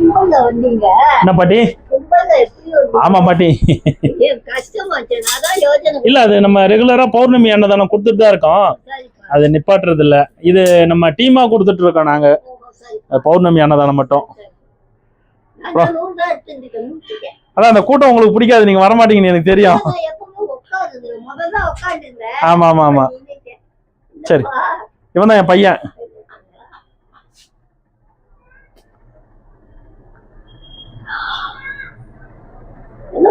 என்ன பாட்டி? ஆமா பாட்டி. இல்ல அது நம்ம ரெகுலரா பௌர்ணமி அன்னதானம் கொடுத்துட்டு தான் இருக்கோம். அது நிப்பாட்டுறது இல்ல இது நம்ம டீமா கொடுத்துட்டு இருக்கோம் நாங்க. பௌர்ணமி அன்னதானம் மட்டும். அதான் அந்த கூட்டம் உங்களுக்கு பிடிக்காது. நீங்க வரமாட்டீங்கன்னு எனக்கு தெரியும். ஆமா ஆமா ஆமா. சரி. இவன் தான் என் பையன்.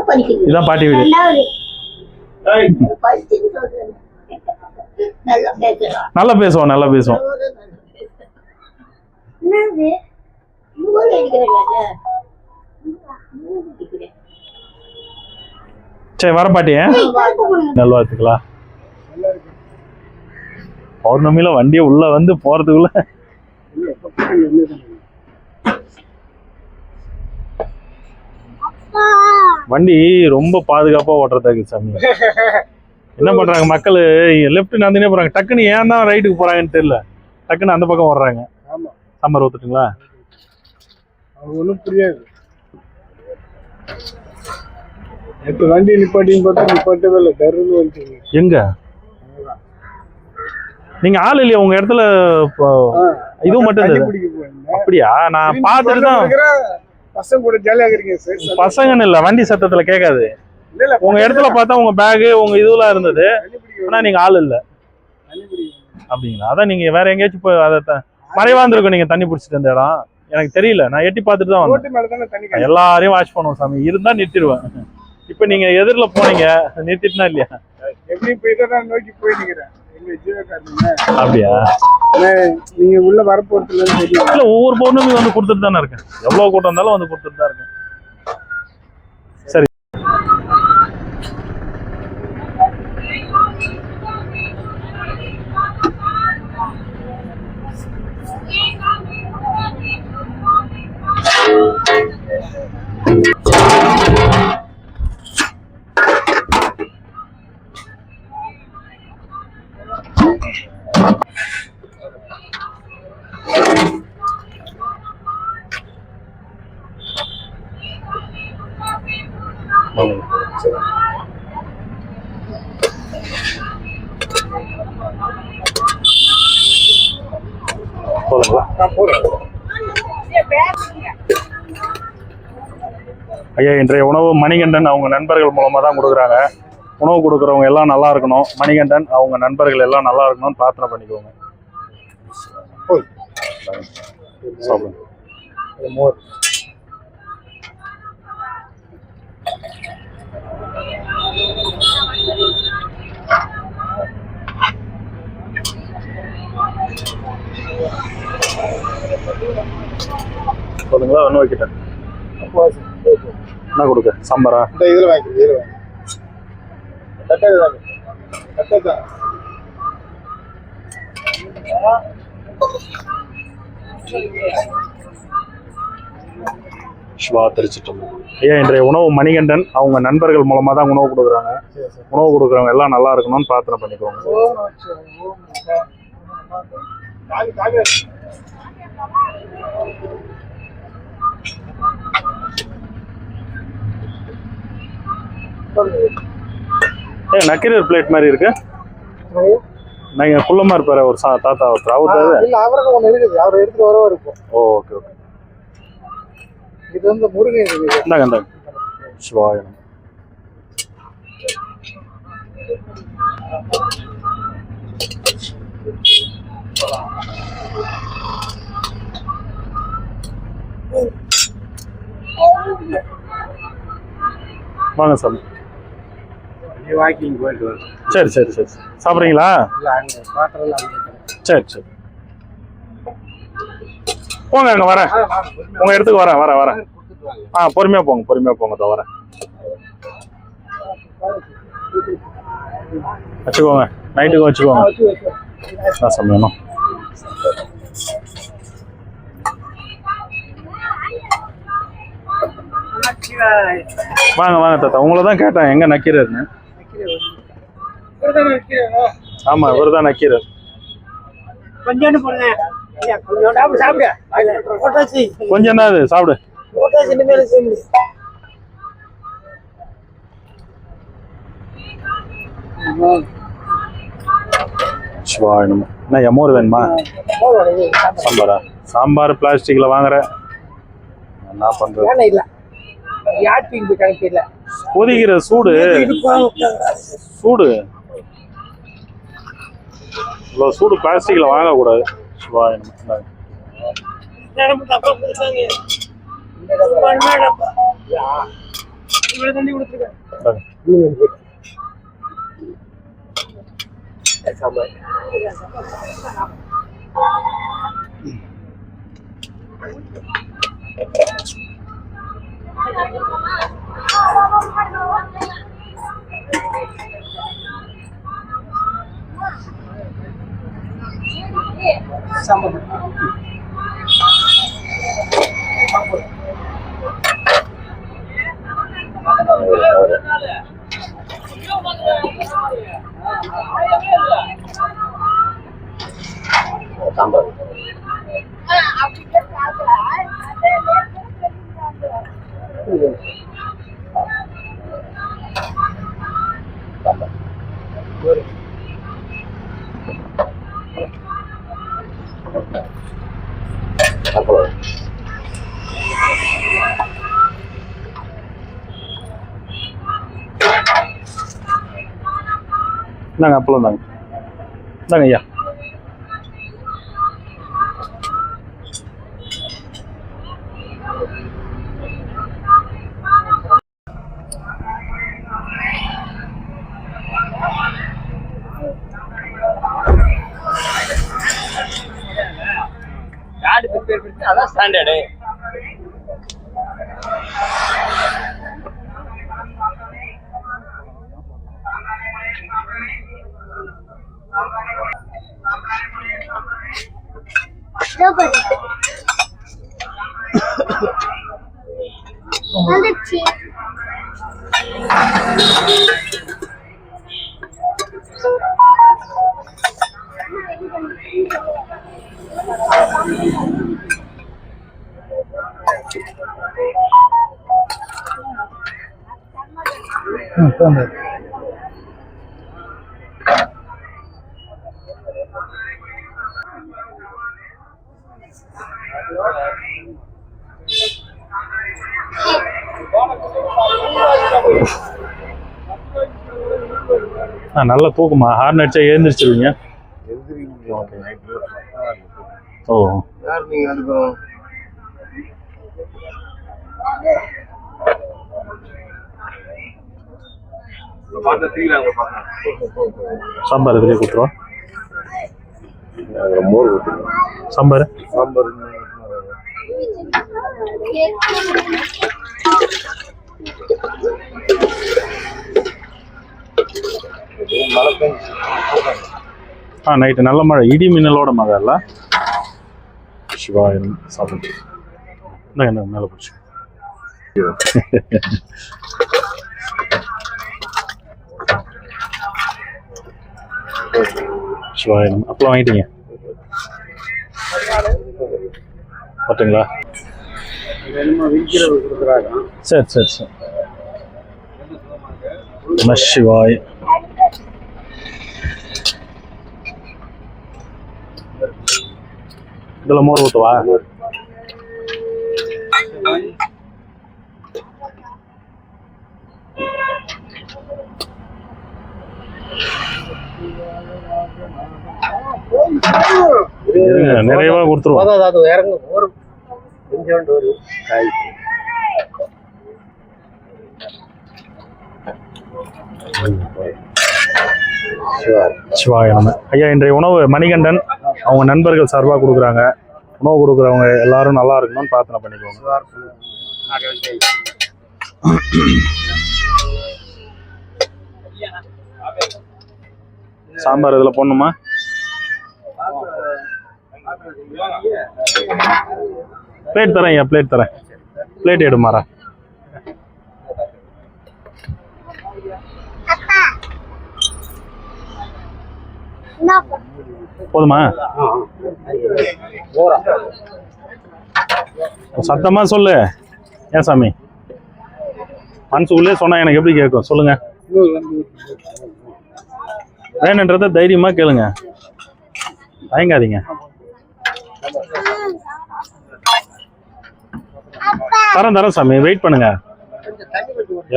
என்ன படிக்கிறீங்க இதான் பாட்டி வீடு. நல்லா நல்லா பேசுவோம் நல்லா பேசுவோம். சரி வர பாட்டி நல்வாழ்த்துக்களா? பௌர்ணமியில வண்டியை உள்ள வந்து போறதுக்குள்ள. வண்டி ரொம்ப பாதுகாப்பா ஓட்டுறதாக்கு சாமி. என்ன பண்றாங்க மக்கள்? லெஃப்ட் நடந்துனே போறாங்க. டக்குன்னு ஏன் தான் ரைட்டுக்கு போறாங்கன்னு தெரியல. டக்குன்னு அந்த பக்கம் ஆமா. சாம்பார் ஊத்துட்டுங்களா? அது ஒன்றும் புரியாது. நேற்று வண்டி நிப்பாட்டின்னு பார்த்தா நிப்பாட்டவே இல்லை. டருன்னு வந்துட்டீங்க. எங்க? நீங்க ஆள் இல்லையா? உங்க இடத்துல இப்போ இதுவும் மட்டும் அப்படியா? நான் பார்த்துட்டு தான். பசங்க கூட ஜாலியாக இருக்கிறீங்க சார் பசங்கன்னு இல்ல வண்டி சத்தத்துல கேட்காது உங்க இடத்துல பார்த்தா உங்க பேகு உங்க இதுலாம் இருந்தது. ஆனா நீங்க ஆள் இல்ல. அப்படிங்களா? அதான் நீங்க வேற எங்கேயாச்சும் போய் அதை மறைவா இருந்திருக்கும் நீங்க தண்ணி பிடிச்சிட்டு இந்த இடம். எனக்கு தெரியல நான் எட்டி பார்த்துட்டு தான் வந்தேன். எல்லாரையும் வாட்ச் பண்ணுவோம் சாமி. இருந்தா நிறுத்திடுவேன். இப்ப நீங்க எதிரில போனீங்க நிறுத்திட்டுனா இல்லையா? எப்படி போய் நோக்கி போய் நிக்கிறேன். அப்படியா? நீங்க உள்ள வரப்போறதுல தெரியும். இல்ல ஒவ்வொரு பௌர்ணமி வந்து கொடுத்துட்டு தானே இருக்கேன். எவ்வளவு கூட்டம் இருந்தாலும் வந்து கொடுத்துட்டு தான் இருக்கேன். ஐயா இன்றைய உணவு மணிகண்டன் அவங்க நண்பர்கள் மூலமாக தான் கொடுக்குறாங்க உணவு கொடுக்குறவங்க எல்லாம் நல்லா இருக்கணும் மணிகண்டன் அவங்க நண்பர்கள் எல்லாம் நல்லா இருக்கணும்னு பிரார்த்தனை பண்ணிக்கோங்க சொல்லுங்களா ஒன்று வைக்கிட்டேன் என்ன கொடுக்க சாம்பாரா. இந்த இதுல வாங்கி இதுல வாங்கி கட்டது தானே கட்டது தான். சிவா திருச்சிட்டம். ஐயா இன்றைய உணவு மணிகண்டன் அவங்க நண்பர்கள் மூலமா தான் உணவு கொடுக்குறாங்க. உணவு கொடுக்குறவங்க எல்லாம் நல்லா இருக்கணும்னு பிரார்த்தனை பண்ணிக்கோங்க. காலி காலி ஏ நக்கீரர் பிளேட் மாதிரி இருக்கு. நீங்க குள்ளமா இருப்பாரு ஒரு சா- தாத்தா ஒருத்தர். அவர் இல்ல அவருக்கு ஒண்ணு இருக்குது. அவர் எடுத்துட்டு வரவா இருக்கும் ஓ ஓகே ஓகே இது வந்து முருகன் இருக்குது இந்தாங்க இந்தாங்க. சிவாய நமः. வாங்க சாமி. வாக்கிங் போயிட்டு வரும் சரி சரி சரி. சாப்பிட்றீங்களா? இல்ல அங்க. சரி சரி. போங்க அங்க வரேன். உங்க இடத்துக்கு வரேன் வரேன் வரேன். ஆ பொறுமையா போங்க பொறுமையா போங்க இதோ வரேன். வச்சுக்கோங்க நைட்டுக்கு வச்சுக்கோங்க. என்ன சமையணும் வாங்க வாங்க தாத்தா. உங்களை தான் கேட்டேன் எங்க நக்கீரர்னு? ஆமா இவர் தான் நக்கீரர் போட்டாச்சு. கொஞ்சம் தான் சாப்பிடு. என்ன எமோர் வேணுமா? சாம்பாரா? சாம்பார் பிளாஸ்டிக்ல வாங்குற. என்ன பண்றது? கொதிக்கிற சூடு. சூடு. இவ்வளோ சூடு பிளாஸ்டிக்கில் வாங்கக்கூடாது சிவாய Thank you. இவ்வளவு தண்ணி இந்தாங்க அப்பளம் தாங்க. இந்தாங்க ஐயா. அதான் ஸ்டாண்டர்டு வந்துச்சு ஆ நல்ல தூக்கமா? ஹார்ன் அடிச்சா எழுந்திரிச்சிருவீங்க. ஓ. சாம்பார் இதுலேயே கொடுத்துருவா? மோர் சாம்பார்? சாம்பார். மழை பெஞ்சு ஆ நைட்டு நல்ல மழை. இடி மின்னலோட மழை இல்ல சிவாயம் சாப்பிட்டு. என்ன மேலே பிடிச்சி சிவாயம். அப்பளம் வாங்கிட்டீங்க? பார்த்தீங்களா? சரி சரி சரி. சிவாய் இதில் மோர் ஊற்றுவா இருங்க, நிறைவா கொடுத்துருவோம் அது இறங்க ஒரு கொஞ்சோண்டு ஒரு காய் சிவாய நம. ஐயா இன்றைய உணவு மணிகண்டன். அவங்க நண்பர்கள் சார்பாக கொடுக்குறாங்க. உணவு கொடுக்குறவங்க எல்லாரும் நல்லா இருக்கணும்னு பிரார்த்தனை பண்ணிக்கோங்க. சாம்பார் இதில் போடணுமா? பிளேட் தரேன் ஐயா பிளேட் தரேன். பிளேட் எடுமாறா. போதுமா? சத்தமா சொல்லு. ஏன் சாமி? மனசுக்குள்ளே சொன்னா எனக்கு எப்படி கேட்கும்? சொல்லுங்க. வேணுன்றத தைரியமா கேளுங்க. தயங்காதீங்க. தரேன் தரேன் சாமி. வெயிட் பண்ணுங்க.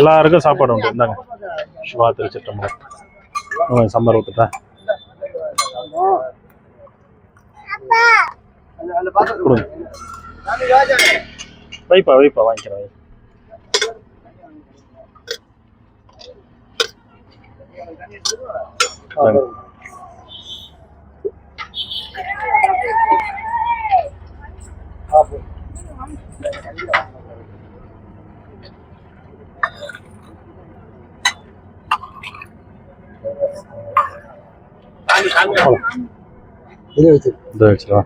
எல்லாருக்கும் சாப்பாடு உண்டு. இந்தாங்க. சிவா திருச்சிட்டம்பலம் உங்க சம்பர் ஊத்துட்டேன் வைப்பா வைப்பா வாங்கிக்கிறேன் வை. வாங்க. வச்சு இதோ வச்சுருவா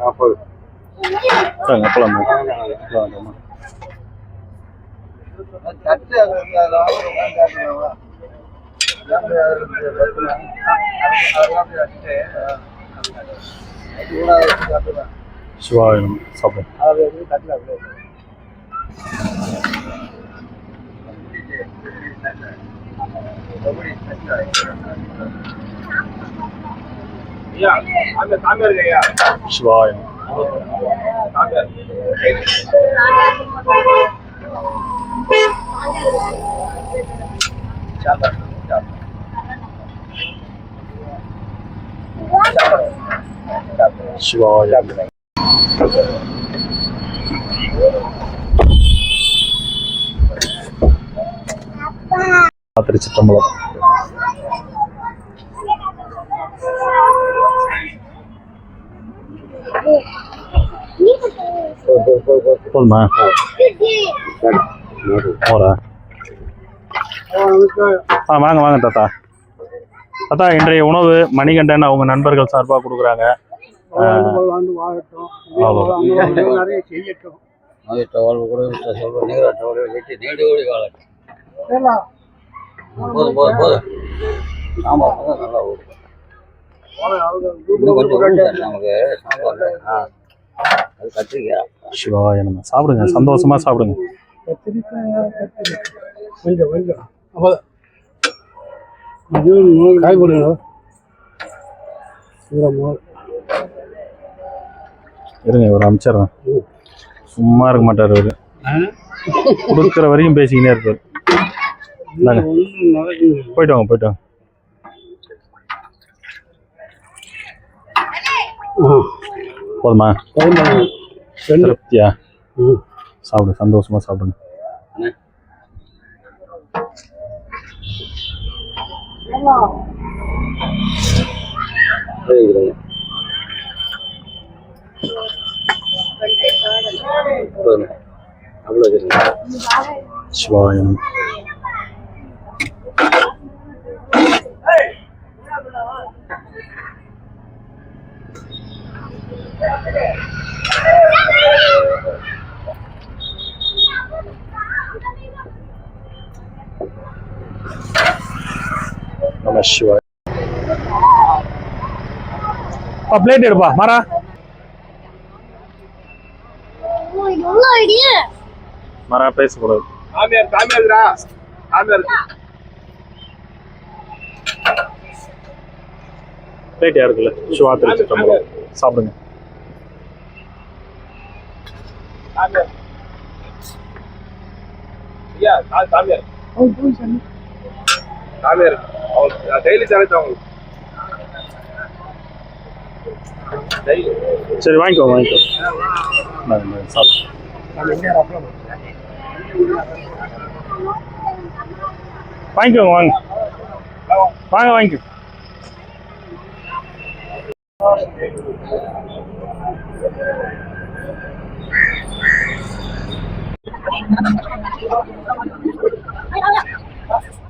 அப்பளம் அப்பளம் வாங்க. அப்பளம் வேண்டாமா? தட்டு அது வந்து அது வாங்க உட்காந்து சிவா வேணும் சாப்பிடு ஐயா அந்த சாமியார் ஐயா சிவா வேணும் சாமியார் சிவா வேணும் திருச்சிட்டம்பலம் போதுமா? ஆ வாங்க வாங்க தாத்தா. தாத்தா இன்றைய உணவு மணிகண்டன் அவங்க நண்பர்கள் சார்பாக கொடுக்குறாங்க. நிறைய செய்யட்டும். நோயிட்ட வாழ்வு கூட விட்ட சொல்வ நீராட்ட வாழ்வு வெட்டி நீடு ஓடி வாழட்டும். போதும் போதும் போதும். சாம்பார் தான் நல்லா ஓடும். இன்னும் கொஞ்சம் ஊடு நமக்கு சாம்பார் ஆ. அது கத்திரிக்காய் சிவாய நம்ம சாப்பிடுங்க சந்தோஷமா சாப்பிடுங்க. கொஞ்சம் கொஞ்சம் காய் போடுங்க. இருங்க இவர் அமைச்சிடுறேன். சும்மா இருக்க மாட்டார் இவரு. கொடுக்குற வரையும் பேசிக்கினே இருப்பார். போயிட்டு வாங்க போயிட்டு வாங்க. போதுமா? திருப்தியா? சாப்பிடு சந்தோஷமா சாப்பிடுங்க. போய்க்கிறேன் போதும் அவ்வளோ சரிங்க சிவாய நம நம சிவாய பிளேட் எடுப்பா மாறா மாறா பேசக்கூடாது. சாமியார் சாமியார்டா சாமியார். பிளேட் யாருக்குல்ல சிவா திருச்சிட்டம்பலம் சாப்பிடுங்க. சாமியார். சாமியார். சாமியார் அவங்க டெய்லி சமைச்சு அவங்களுக்கு சரி வாங்கிக்கோ வாங்கிக்கோ வாங்கிக்கோங்க வாங்க வாங்க வாங்கிக்கோ Thank you.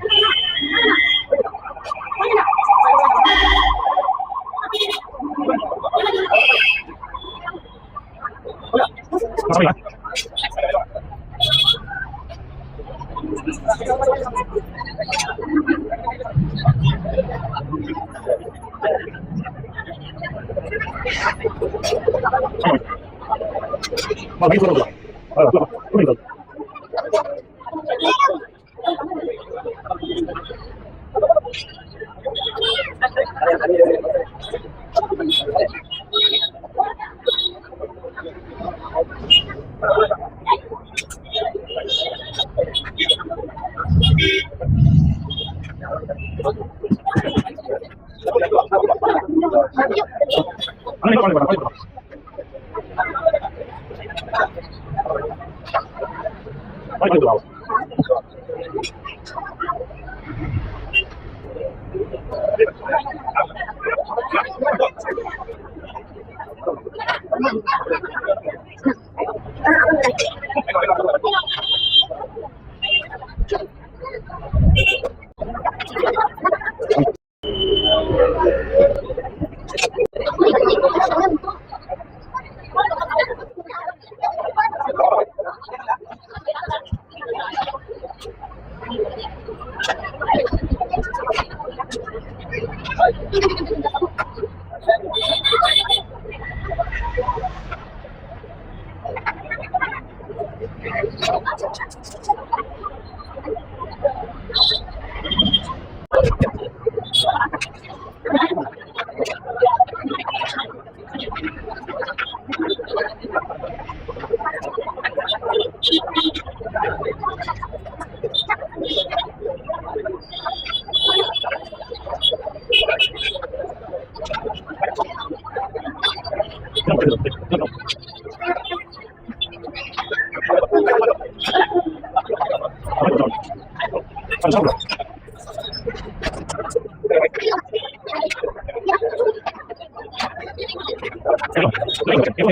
まあ、ビートロだ。Oh, my God. chăm sóc được Đúng rồi, đúng rồi, đúng rồi.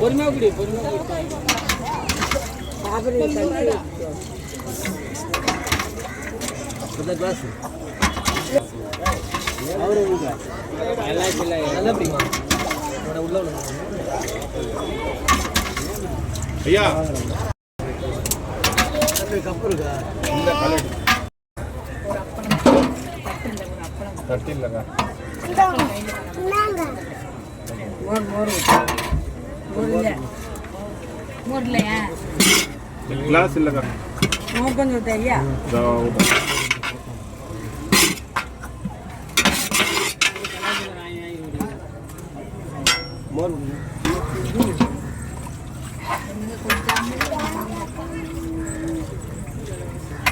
பொறுமையா குடி பொறுமையா குடி கிளாஸ் அவரு நல்லா பிடிக்கும் உள்ள ஐயா. இல்லைங்க. மோர் மோர் மோர் இல்லை மோர்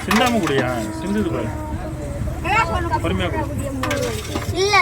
சிந்தாம குடியா சிந்துது பாருங்க பொறுமையாக இல்ல.